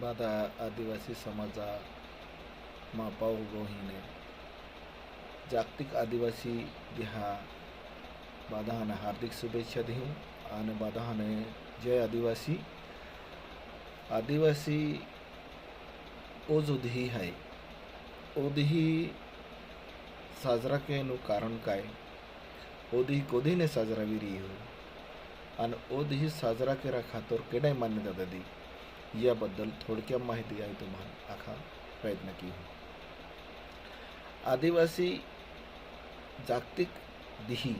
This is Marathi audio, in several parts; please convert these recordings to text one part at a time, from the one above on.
बाधा आदिवासी समाजा मापाव रोहिणी जागतिक आदिवासी दिहा बाधा ने हार्दिक शुभेच्छा दी आने बाधा ने जय आदिवासी आदिवासी ओ जो दही है ओ दही साजरा के नु कारण काय ओ दही को दही ने साजरा भी रही हो अन ओ दही साजरा के रखा तो केड़े मान्यता दी याबद्दल थोडक्यात माहिती द्यावी तुम्हाला आखा प्रयत्न की आदिवासी जागतिक दिही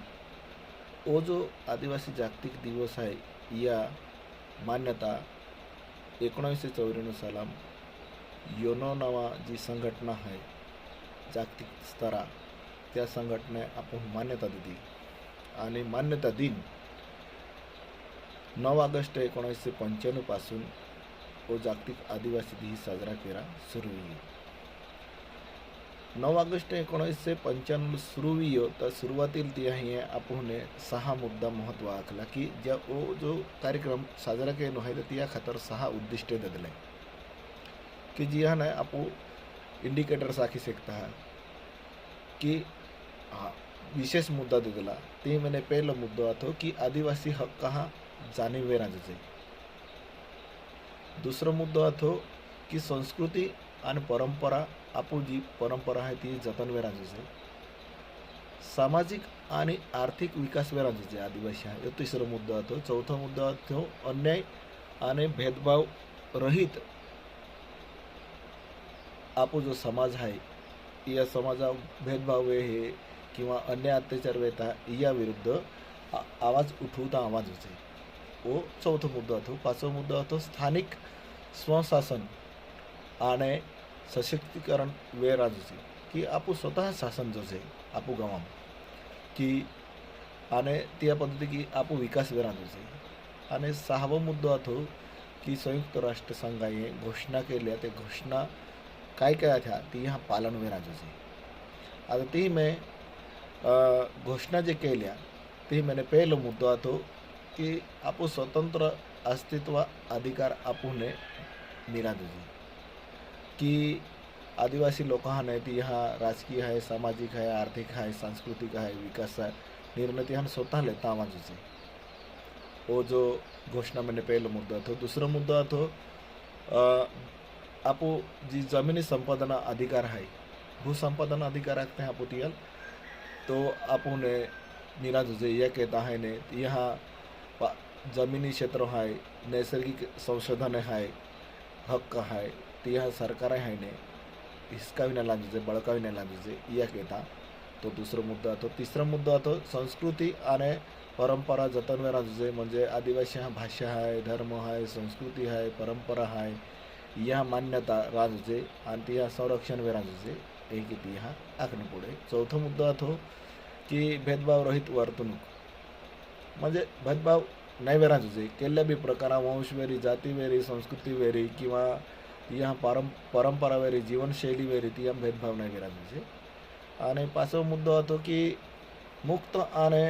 ओ जो आदिवासी जागतिक दिवस आहे या मान्यता एकोणीसशे चौऱ्याण्णव साला योनो नवा जी संघटना आहे जागतिक स्तरा त्या संघटने आपण मान्यता दिली आणि मान्यता दिन नऊ ऑगस्ट एकोणीसशे पंच्याण्णवपासून व जागतिक आदिवासी दिन साजरा केला सुरवीय नऊ ऑगस्ट एकोणीसशे पंच्याण्णव सुरवीय तर सुरुवातील ती आहे आपण सहा मुद्दा महत्व आखला की ज्या ओ जो कार्यक्रम साजरा केलो आहे तर त्या खातर सहा उद्दिष्ट देले की जी हा ना आपू इंडिकेटर साखी शकता की विशेष मुद्दा दिला ते म्हणे पहिला मुद्दा होतो की आदिवासी हक्क हा जाणीव राजाचे दुसरा मुद्दा तो की संस्कृती आणि परंपरा आपू जी परंपरा आहे ती जतन वेरांची सामाजिक आणि आर्थिक विकास वे जे आदिवासी आहे तो मुद्दा तो चौथा मुद्दा तो अन्याय आणि भेदभाव रहित आपो जो समाज आहे या समाजा भेदभाव हे किंवा अन्य अत्याचार वेता या विरुद्ध आवाज उठवता आवाज आहे એવો ચોથો મુદ્દો હતો પાંચમો મુદ્દો હતો સ્થાનિક સ્વશાસન અને સશક્તિકરણ વેરાજુ છે કે આપણું સ્વતઃ શાસન જો છે આપણું ગામ કે અને તે પદ્ધતિ આપણું વિકાસ વેરાજુ છે અને સહાવો મુદ્દો હતો की संयुक्त राष्ट्र संघाने घोषणा केल्या ते घोषणा काय काय त्या ती हा पालन विराजाचे आता ती मे घोषणा जे केल्या ती मेने पहिलो मुद्दो तो કે આપો સ્વતંત્ર અસ્તિત્વ અધિકાર આપુને નિરાદજી કે આદિવાસી લોક આને થી આ રાજકીય હૈ સામાજિક હૈ આર્થિક હૈ સાંસ્કૃતિક હૈ વિકાસક નિર્ણય લેન સ્વતાહ લેતાવાન છે ઓ જો ઘોષણા મેને પહેલો મુદ્દા તો दूसरो મુદ્દા આ આપો જી જમીન સંપાદના અધિકાર હૈ ભૂ સંપાદના અધિકાર આખે આપુ તેલ તો આપુને નિરાદજી યે કહેતા હૈ ને યહ पा जमिनी क्षेत्र आहे नैसर्गिक संशोधन आहे हक्क आहे ती हा सरकार हायने हिसकाविण्या लांजेचे बळकाविण्या लांजेचे या कहता तो दुसरा मुद्दा तो तिसरा मुद्दा तो संस्कृती आणि परंपरा जतन लांजेचे म्हणजे आदिवासी हा भाषा आहे धर्म आहे संस्कृती आहे परंपरा आहे या मान्यता राजूचे आणि ती ह्या संरक्षण वे राजूचे एक ती ह्या आखणे पुढे चौथो मुद्दा तो की भेदभाव रहित वर्तणूक म्हणजे भेदभाव नाही वेरांचो जे केल्ल्या बी प्रकारां वंशवेरी जातीवेरी संस्कृतीवेरी किंवा ती हा पारं परंपरावेरी जीवनशैलीवेरी ती हा भेदभाव नाही वेरांचो जे અને પાછો મુદ્દો હતો કે મુક્ત અને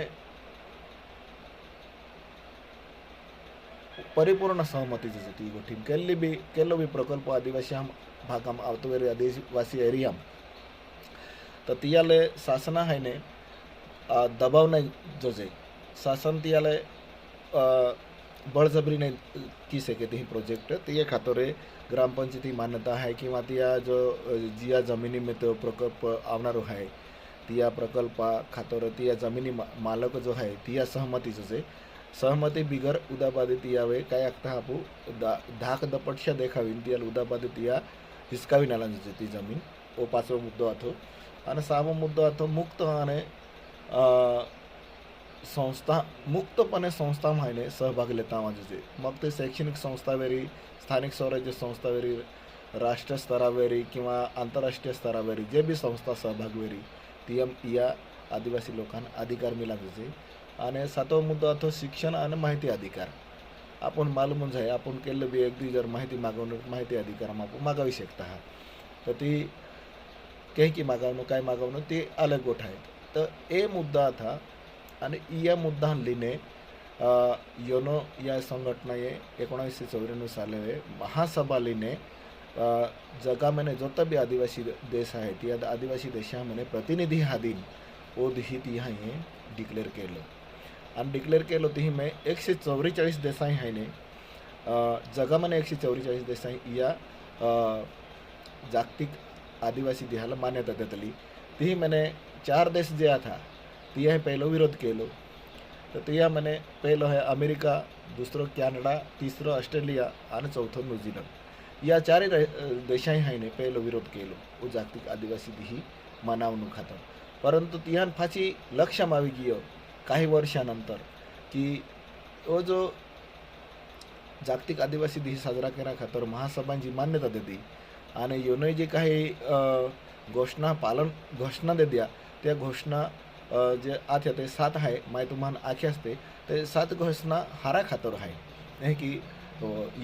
પરિપૂર્ણ સહમતી જે હતી ટીમ કેટલી બી કેટલો બી પ્રકલ્પ આદિવાસી આમ ભાગામાં આવતો વેરી આદિવાસી એરિયામાં તો તિયાલે શાસના હૈને દબાવ નહીં જોજે शासन त्याला बळजबरीने ती शकते ही प्रोजेक्ट ते खातोरे ग्रामपंचायती मान्यता आहे किंवा त्या जो जिया जमिनीमध्ये प्रकल्प आवणार आहे त्या प्रकल्पा खातर त्या जमिनी मा मालक जो आहे तिया सहमतीचं जे सहमती बिगर उदाबादी तियावे काय आखता आपू दा धाक दपटशा देखावीन तियाला उदाबादी तिया हिसकावी नाला ती जमीन ओ पाचवो मुद्दो आथो અને સામો મુદ્દો હતો મુક્ત અને संस्था मुक्तपणे संस्था माहिने सहभाग लेता माझे मग ते शैक्षणिक संस्थावेरी स्थानिक स्वराज्य संस्थावेरी राष्ट्रीय स्तरावेरी किंवा आंतरराष्ट्रीय स्तरावेरी जे बी संस्था सहभागवेरी ती एम या आदिवासी लोकांना अधिकार मिळायचे आणि सातवा मुद्दा तो शिक्षण आणि माहिती अधिकार आपण मालूम आहे आपण केलं बी अगदी जर माहिती मागवणं माहिती अधिकार आपण मागावी शकता हा तर ती काही की मागवणं काय मागवणं ते अलग गोठ आहेत तर ए मुद्दा आता અને ઇયા મુદ્દાન લીને યોનો યસ સંગઠનાયે 1994 આલેવે મહાસભા લીને જગા મને જોતબી આદિવાસી દેશ આહીત આદિવાસી દેશા મને પ્રતિનિધિ આદિન ઓધિતી હૈ ડિક્લેર કેલ અન ડિક્લેર કેલ ઓતી મે 144 દેશા હૈને જગા મને 144 દેશા ઇયા જાટિક આદિવાસી દેહાલ માન્યતા દતલી તે મેને ચાર દેશ દેયા થા તીએ पहिलो विरोध केलो तर तिया म्हणे पहिलं आहे अमेरिका दुसरं कॅनडा तिसरं ऑस्ट्रेलिया आणि चौथं न्यूझीलंड या चारही देशांनी हायने पहिलो विरोध केलो व जागतिक आदिवासी ही मनावणूक खातर परंतु तिहान फाची लक्ष मावी गिय काही वर्षानंतर की ओ जो जागतिक आदिवासी दिन साजरा करा खातर महासभांची मान्यता देते आणि येऊनही जे काही घोषणा पालन घोषणा देत्या त्या घोषणा जे आत येते सात आहे माय तुम्हाला आखी असते ते सात घोषणा हारा खातर आहे हे की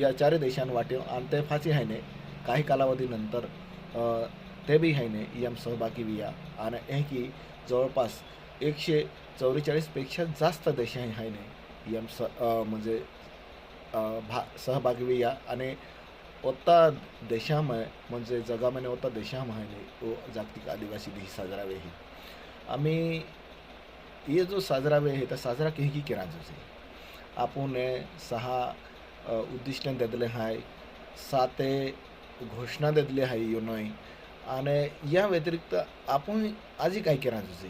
या चार देशां वाट्यो आणि ते फाशी ने काही कालावधीनंतर ते बी ने यम सहभागी विया आणि हे की जवळपास एकशे चौवेचाळीसपेक्षा जास्त देश ने यम स म्हणजे भा सहभागी विया आणि ओता देशामय म्हणजे जगामध्ये ओता देशामध्ये तो जागतिक आदिवासी देश साजरावे ही आम्ही ये जो साजरा वे है तो साजरा कहीं की कराजो से आपने सहा उद्दिष्ट देदले हाय साते घोषणा देदले हाय यो नय आणि या व्यतिरिक्त आपण आजी काय करायचं जे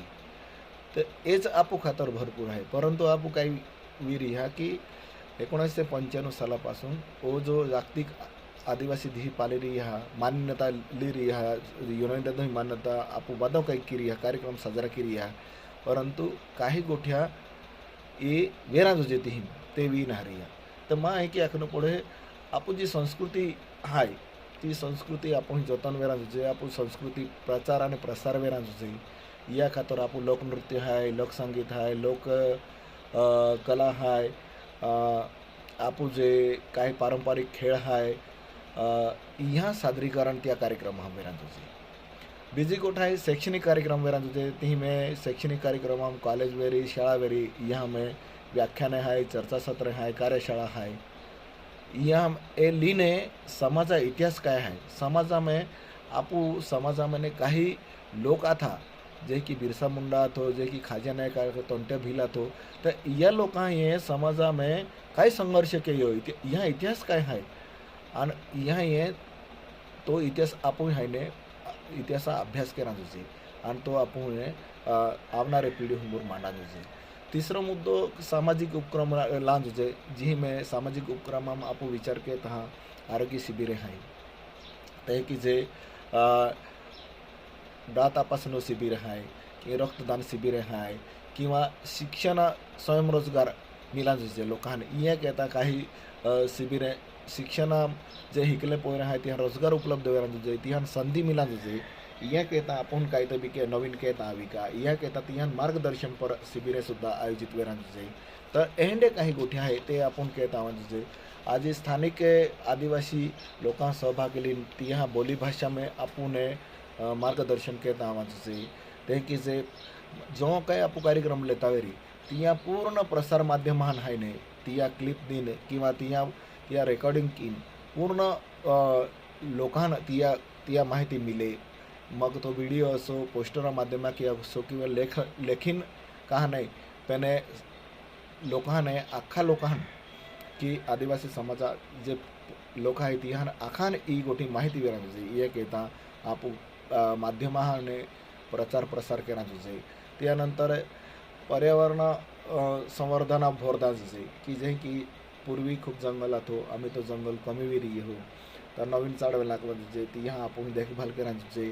तर एच आपू खातर भरपूर आहे परंतु आपू काही विहिरी ह्या की एकोणीसशे पंच्याण्णव सालापासून ओ जो जागतिक आदिवासी धी पाले रही है मान्यता ले रही है यूनाइटेड ही मान्यता आप वादा कहीं की रही है कार्यक्रम साजरा की रही है परंतु ही गोठिया ये जो जेती हिम ते भी ना रही है तो माँ है कि अखन पढ़े आप जी संस्कृति है ती संस्कृति आप जतन वेरांचे आप संस्कृति प्रचार आने प्रसार वेरांचे या खातर आप लोकनृत्य हाय लोकसंगीत हाय लोक कला हाय आप जे का पारंपरिक खेल हाय यहाँ सादरीकरण त्या कार्यक्रम वेरांत तो होते बीजी કોઠાએ शैक्षणिक कार्यक्रम વેરાંત दूसरे ती में शैक्षणिक कार्यक्रम हम कॉलेज वेरी शाला वेरी यहाँ में व्याख्यान है चर्चा सत्र है कार्यशाला है यहाँ ए लीने समाजा इतिहास का है समाजा में आपू समाजा में काही लोक आता जे कि बिरसा मुंडा तो जे कि खाजा नायक तो, तोंटे भीला तो तर तो या लोकांनी समाजा में कई संघर्ष केयो यहाँ इतिहास क्या है आणि ह्या तो इतिहास आप हाइने इतिहास अभ्यास करना तुझे आणि तो आप आवणारे पीढ़ी हूँ मांडा तुझे तीसरा मुद्दों सामाजिक उपक्रम लान तुझे जी में सामाजिक उपक्रम हम आप विचार के तहाँ आरोग्य शिबिर है तह तो कि जे दात आपासन शिबिर है कि रक्तदान शिबिर है कि शिक्षण स्वयंरोजगार मिला तुझे लोकान ये कहता ही शिविर शिक्षण जे हिकले पैर आहात तिहां रोजगार उपलब्ध वेळा जाय तिहान संधि मिला जाय यह कहता अपन कायदो भी के नवीन कहता विका यह कहता तिहान मार्गदर्शन पर शिबिरे सुधा आयोजित वेळा जाय तो एहंडे काही गोठिया है ते अपन कहता म्हणजे आज स्थानिक आदिवासी लोग सहभाग लिन तिहां बोली भाषा में आपण मार्गदर्शन कहता म्हणजे ते कि जे जो कहीं आपू कार्यक्रम लेता वेरी तिया पूर्ण प्रसार है हायने तिया क्लिप दिन कि तिया या रेकॉर्डिंग की पूर्ण लोकान ती या ती माहिती मिले मग तो वीडियो असो पोस्टर पोस्टरा माध्यमाक असो कि लेख लेखिन कहा नहीं कहाणे लोकान लोकांने आखा लोकान की आदिवासी समाजा जे लोक है ती आखान ही गोटी माहिती विरांची ये कहता आप ने प्रचार प्रसार केला तुझे त्यानंतर पर्यावरण संवर्धना भोरदा तुझे कि जे की पूर्वी खूब जंगल आतो आम्मी तो जंगल कमी विरी हो तो नवीन चाडवं लगवा जे ती यहाँ आप देखभाल करायचे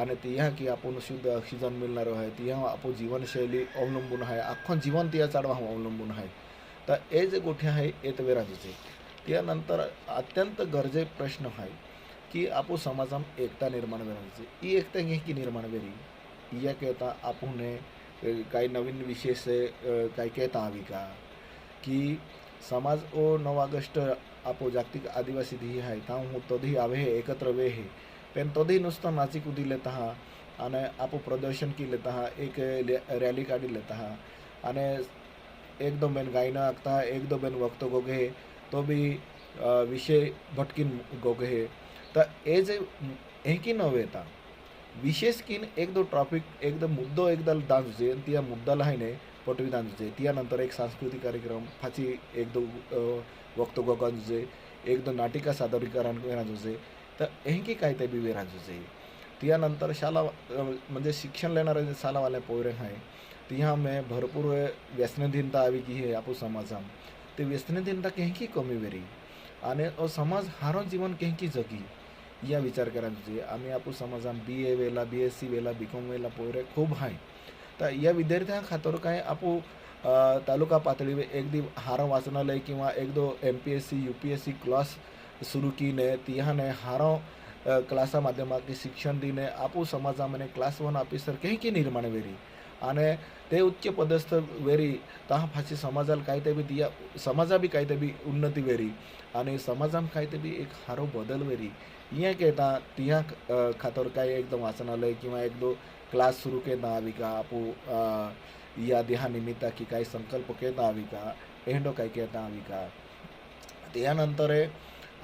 आणि ती ह्या की आपण शुद्ध ऑक्सिजन मिळणार है ती यहाँ आपण जीवनशैली अवलंबून है अख्खं जीवन ती चाड़वा हम अवलंबून है तो ये जे गोठे तो हे तर वेराजेचे नर अत्यंत गरजे प्रश्न कि की समाज में एकता निर्माण करायची ई एकता घे की निर्माण वेरी या कहता ने कई नवीन से कई कहता हवी का कि समाज ओ नौ अगस्त आपो जागतिक आदिवासी दी है ताऊ हूँ तदी तो आवे एकत्र वे है पेन तदी तो नुस्त नाची कूदी लेता हाँ अने आपो प्रदर्शन की लेता हाँ एक रैली काढ़ी लेता हाँ अने एक दो बेन गाई आगता है एक दो बेन वक्त गोगे है तो भी विषय भटकीन गोगे है तो ये जे एक विशेष किन एक दो ट्रॉफिक एक दो मुद्दों एक दल दांस जयंती या मुद्दा लाइने पटविधान जुजे तीनतर एक सांस्कृतिक कार्यक्रम फाची एक दो वक्तगन जुजे एक दो नाटिका सादरीकरण करना जुजे तो हेकी का बिवेरा जुजे तीनतर शाला शिक्षण लेना शालावाला पोरे हैं तीहा में भरपूर व्यसनधीनता आ गई है आप समाज तो व्यसनधीनता कहीं कमी वेरी आने और समाज हारो जीवन कहीं जगी यह विचार करना जुजे आम आप समाजाम बी ए वेला बी एस सी वेला बी कॉम वेला पोरे खूब हैं तर या विद्यार्थ्यां खातर काय आपू तालुका पातळीवर एक हार वाचनालय किंवा एक दो M P S C U P S C class सुरू कीने तिहाने हारो क्लासा माध्यमात शिक्षण दिने आपू मने क्लास वन ऑफिसर काही की निर्माण वेरी आणि ते उच्च पदस्थ वेरी तहा फाशी समाजाला काही ते बी दिया समाजा बी काही ते बी उन्नती वेरी आणि समाजाम काही ते बी एक हारो बदल वेरी इया केटा तिया खातर काय एकदम वाचनालय किंवा एक क्लास ಕ್ಲಾಸ್ರೂಕೆ ನಾವೀಗ ಪು या देहा निमित्ता की काही संकल्पके नाविका एंडो काय काय नाविका त्यानंतर आहे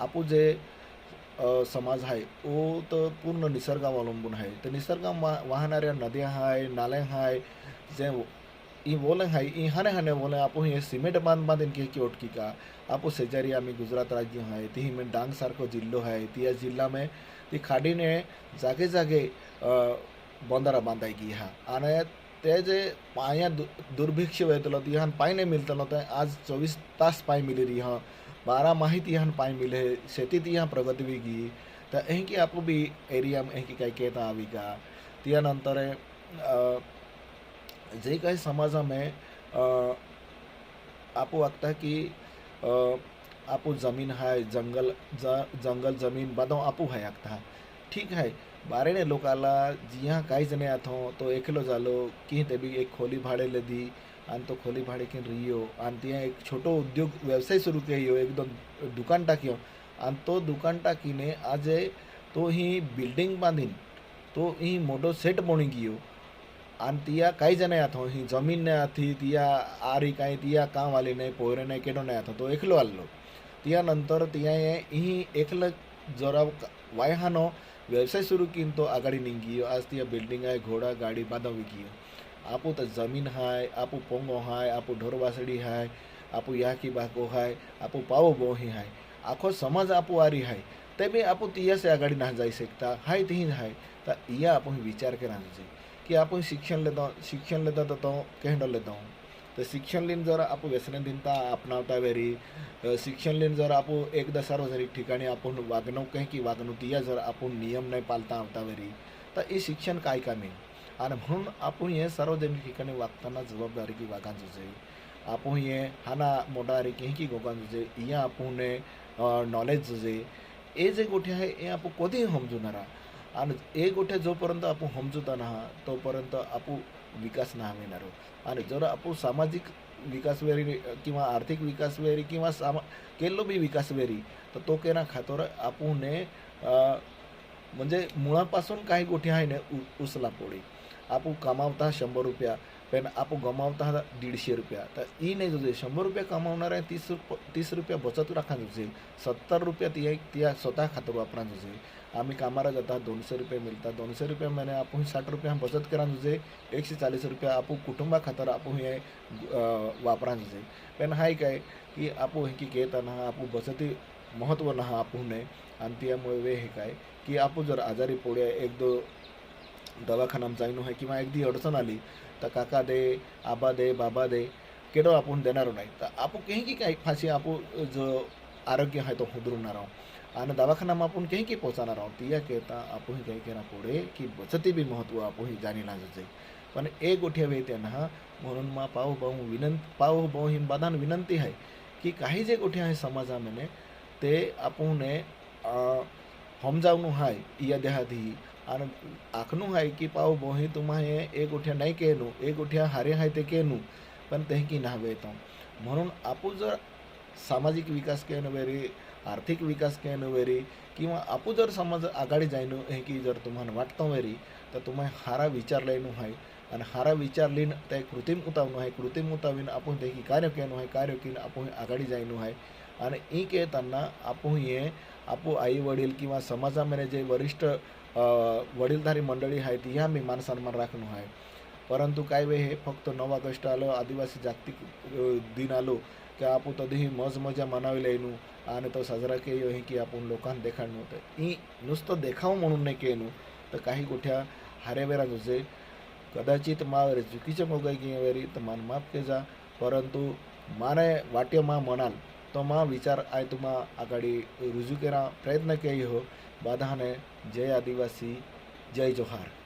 आपू जे समाज है वो तो पूर्ण निसर्गावर अवलंबून आहे तर निसर्गा वाहणाऱ्या नदियाँ है नाल्या है जे इ बोले है इ हने हने बोले आपू ये सीमेंट बांध बांध इनके की ओटकी का आपू सेजरिया में गुजरात राज्य है ती में डांग सार को आहे ती या जिल्हा में ती खाड़ी ने जागे जागे आ, ಬಂದರ ಬಂದಾಗಿ ಇಹ ಆನೆ ते जे पाए दुर्भिक्ष वेतलो तो यहाँ पानी नहीं मिलतलो तो आज चौबीस तास पानी मिले रही हाँ बारह माहित यहाँ पानी मिले खेती थी यहाँ प्रगति भी की तो यहीं की आपको भी एरिया में की कहीं कहता आवी का त्या नंतर जे कहीं समाज में आपको वक्ता कि आपको जमीन है जंगल ज, जंगल जमीन बदो आपू है आगता ठीक है बाराणे लोकाला जियां कई जने आथो तो एकलो जालो कि भी एक खोली भाडे ले दी आन तो खोली भाडे रही हो आन तिया एक छोटो उद्योग व्यवसाय शुरू के ही हो एक दो दुकान टाक्यो आन तो दुकान ने आज तो ही बिल्डिंग बांधीन तो ही मोटो सेट बणी गयो आन तिया कई जने आथो ही जमीन ने आती तिया आ रही कहीं तिया काम वाली ने पोहरे ने केडो नाही आथो तो एकलो आलो तिया नंतर तिया ही एकलं जरा वायहानो व्यवसाय शुरू की तो आगाड़ी नहीं गियो आज ती बिल्डिंग है घोड़ा गाड़ी बांधा भी गियो आपू तो जमीन है आपू पोंगो है आपू ढोर बासड़ी है आपू यहाँ की बाको है आपू पावो बोही है आखो समझ आपू आ रही है तभी आप तिया से आगाड़ी ना जा सकता है ती है तो इं आप विचार के रहा कि आप शिक्षण लेता शिक्षण लेता तो कहडो लेता हूँ तर शिक्षण लीन जर आपण व्यसनधीनता आपणावता वेरी शिक्षण लीन जर आपण एकदा सार्वजनिक ठिकाणी आपण वागणूक की या जर आपण नियम नाही पालता आवता वेरी तर हे शिक्षण काय कामी आणि म्हणून आपण हे सार्वजनिक ठिकाणी वागताना जबाबदारी की वागान जुजे आपण हे हाना मोठा रे की गोगान जुजे हे आपण नॉलेज जुजे हे जे गोठे आहे हे आपण कधीही समजून आणि ए गोठे जोपर्यंत आपण समजूता ना तोपर्यंत आपण विकास नाही येणार आणि जर आपण सामाजिक विकास वेरी किंवा आर्थिक विकास वेरी किंवा सामा केलो बी विकास वेरी तर तो केना खातोर आपुने म्हणजे मुळापासून काही गोठी आहे ना उसला पोळी आपण कमावता शंभर रुपया पेन आप गमावता दीडशे रुपया तर ई नाही तुझे शंभर रुपया कमावणार आहे तीस रुप तीस रुपया बचत राखा तुझे सत्तर रुपया ती एक ती स्वतः खातर वापरा जुजे आम्ही कामाला जाता दोनशे रुपये मिळतात दोनशे रुपये महिने आपण साठ रुपया बचत करा तुझे एकशे चाळीस रुपया आपण कुटुंबा खातर आपण हे वापरा पण पेन हाय काय की आपण हे की घेताना आपण बचती महत्त्व ना आपण नये आणि त्यामुळे वे हे काय की आपण जर आजारी पोळ्या एक दो दवाखाना जाईन आहे किंवा अगदी अडचण आली तर काका दे आबा दे बाबा दे केडो आप देना नहीं तो आप कहीं की काही फाशी आपण जो आरोग्य है तो ना हुदरणार आने दवाखाना में आप कहीं की पहुँचाना आहोत या करता आप ही काही केला पुढे की बचती भी महत्व आप ही जानी ना जाए पन एक गोठे वे त्यांना मन माँ पाओ बहु विनंत पाओ बहु हिम बदान विनंती है कि कहीं जे गोठे है आहे मैंने ते आपण हमजावणं है या देहाधी અને हाय की पाव बोहे મોહી हे एक उठ्या नाही केलो एक उठ्या हारे हाय ते केनू पण की ना वेतो म्हणून आपू जर सामाजिक विकास के वेरी आर्थिक विकास के वेरी किंवा आपू जर समाज आघाडी जायनो हे की जर तुम्हाला वाटतो वेरी तर तुम्हाला हारा विचार लयनो हाय आणि हारा विचार लिन ते कृत्रिम उतावणं आहे कृत्रिम उतावीन आपण की कार्य केलं आहे कार्य किन आपण आघाडी जायनो आहे आणि ई येताना आपण हे आपू आई वडील किंवा समाजामध्ये जे वरिष्ठ અ વડીલધારી મંડળી હૈ તીયા મેમાન સન્માન રાખનું હૈ પરંતુ કાઈ વે હે ફક્ત 9 اگસ્ટ આલો આદિવાસી જાતિ કી દિન આલો કે આપું તદેહી મજ મજા મનાવે લેઈ નું આને તો સજરા કે યો હી કે આપું લોકાન દેખાણ ન હોતે ઈ નુસ્ત દેખાવા મણું ને કે નું તો કાઈ ગોઠ્યા હારેવેરા જોજે કદાચિત મા રુઝુકિશમ હો ગઈ કે વેરી તો માન માફ કે જા પરંતુ માને વાટ્ય માં મણન તો મા વિચાર આય તુ માં આગડી રુઝુકેરા પ્રયત્ન કેઈ હો બાધાને जय आदिवासी जय जोहार